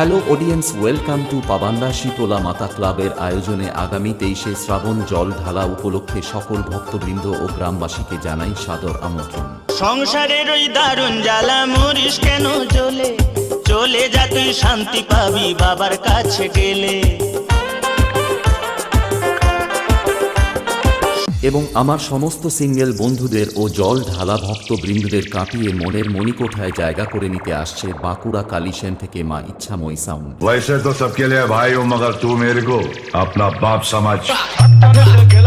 Hello audience welcome to Pabanda Shitala Mata ক্লাবের আয়োজনে আগামী তেইশে শ্রাবণ জল ঢালা উপলক্ষে সকল ভক্তবৃন্দ ও গ্রামবাসীকে জানাই সাদর আমন্ত্রণ। সংসারের ওই দারুণ জ্বালা, মরিস কেন চলে চলে যা তুই, শান্তি পাবি, বাবার কাছে গেলে। এবং আমার সমস্ত সিঙ্গেল বন্ধুদের ও জল ঢালা ভক্তবৃন্দদের কাঁপিয়ে মনের মণিকোঠায় জায়গা করে নিতে আসছে বাঁকুড়া কালিসেন থেকে মা ইচ্ছাময়ী সাউন্ড वैसे तो सबके लिए भाई हूँ मगर तू मेरे को अपना बाप समझ गेला तू एक सॉन्ग